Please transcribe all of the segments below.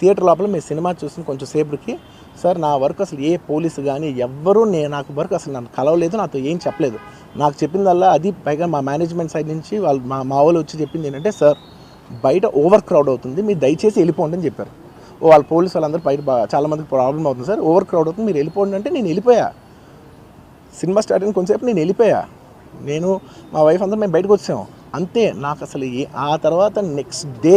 Theatre లోపల మీ cinema చూసిన కొంచెం సేపటికి సార్ నా వర్క్ అసలు ఏ పోలీసు కానీ ఎవ్వరూ నేను నాకు వర్క్ అసలు నన్ను కలవలేదు నాతో ఏం చెప్పలేదు. నాకు చెప్పిందల్లా అది పైగా మా మేనేజ్మెంట్ సైడ్ నుంచి వాళ్ళు మా మా వాళ్ళు వచ్చి చెప్పింది ఏంటంటే సార్ బయట ఓవర్ క్రౌడ్ అవుతుంది మీరు దయచేసి వెళ్ళిపోండి అని చెప్పారు. ఓ వాళ్ళ పోలీసు వాళ్ళందరూ బయట చాలామందికి చాలా మందికి ప్రాబ్లం అవుతుంది సార్ ఓవర్ క్రౌడ్ అవుతుంది మీరు వెళ్ళిపోండి అంటే నేను వెళ్ళిపోయా. సినిమా స్టార్ట్ అయిన కొంచెంసేపు నేను వెళ్ళిపోయా. నేను మా వైఫ్ అందరూ మేము బయటకు వచ్చాము అంతే నాకు అసలు ఏ ఆ తర్వాత నెక్స్ట్ డే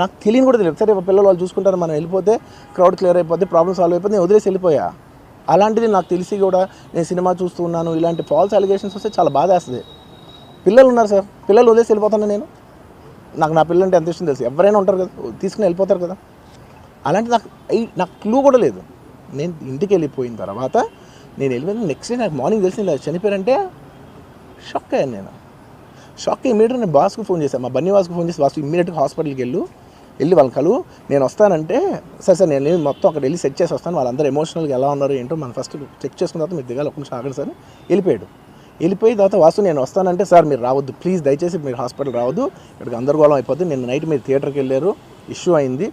నాకు తెలియని కూడా తెలియదు. సరే పిల్లలు వాళ్ళు చూసుకుంటారు మనం వెళ్ళిపోతే క్రౌడ్ క్లియర్ అయిపోతే ప్రాబ్లమ్ సాల్వ్ అయిపోతే నేను వదిలేసి వెళ్ళిపోయా. అలాంటిది నాకు తెలిసి కూడా నేను సినిమా చూస్తూ ఉన్నాను ఇలాంటి ఫాల్స్ అలిగేషన్స్ వస్తే చాలా బాధ వేస్తుంది. పిల్లలు ఉన్నారు సార్ పిల్లలు వదిలేసి వెళ్ళిపోతాను నేను. నాకు నా పిల్లలంటే ఎంత ఇష్టం తెలుసు? ఎవరైనా ఉంటారు కదా తీసుకుని వెళ్ళిపోతారు కదా. అలాంటి నాకు నాకు క్లూ కూడా లేదు. నేను ఇంటికి వెళ్ళిపోయిన తర్వాత నేను వెళ్ళిపోయిన నెక్స్ట్ డే నాకు మార్నింగ్ తెలిసింది ఇలా చనిపోయారంటే షాక్ అయ్యాను నేను. షాక్ ఇమీడియట్ నేను బాస్కు ఫోన్ చేశాను మా బన్నీ వాస్కి ఫోన్ చేసి వాసు ఇమీడియట్గా హాస్పిటల్కి వెళ్ళు. వెళ్ళి వాళ్ళ కలు. నేను వస్తానంటే సరే సార్ నేను మొత్తం అక్కడ వెళ్ళి సెట్ చేసి వస్తాను. వాళ్ళందరూ ఎమోషనల్గా ఎలా ఉన్నారు ఏంటో మనం ఫస్ట్ చెక్ చేసుకున్న తర్వాత మీరు దిగాలి. ఒక నిమిషం ఆగండి సార్. వెళ్ళిపోయాడు. వెళ్ళిపోయి తర్వాత వాసు నేను వస్తానంటే సార్ మీరు రావద్దు. ప్లీజ్ దయచేసి మీరు హాస్పిటల్ రావద్దు. ఇక్కడికి గందరగోళం అయిపోతుంది నిన్న నైట్ మీరు థియేటర్కి వెళ్ళారు. ఇష్యూ అయింది.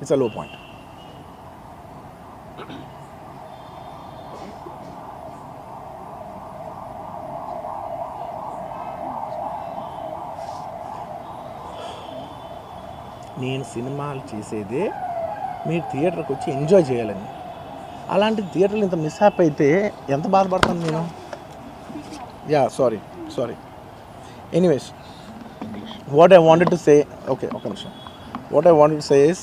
it's a low point నేను సినిమాలు చేసేదే మీరు థియేటర్కి వచ్చి ఎంజాయ్ చేయాలని. అలాంటి థియేటర్లు ఇంత మిస్హాప్ అయితే ఎంత బాధపడతాను నేను? Yeah sorry sorry. Anyways what I wanted to say okay ఒక నిమిషం. What I wanted to say is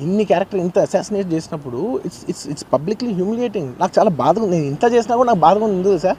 ఇన్ని క్యారెక్టర్ ఇంత అసాసినేట్ చేసినప్పుడు it's it's it's publicly humiliating నాకు చాలా బాధగా ఉంది. నేను ఇంత చేసినా కూడా నాకు బాధగా ఉంది సార్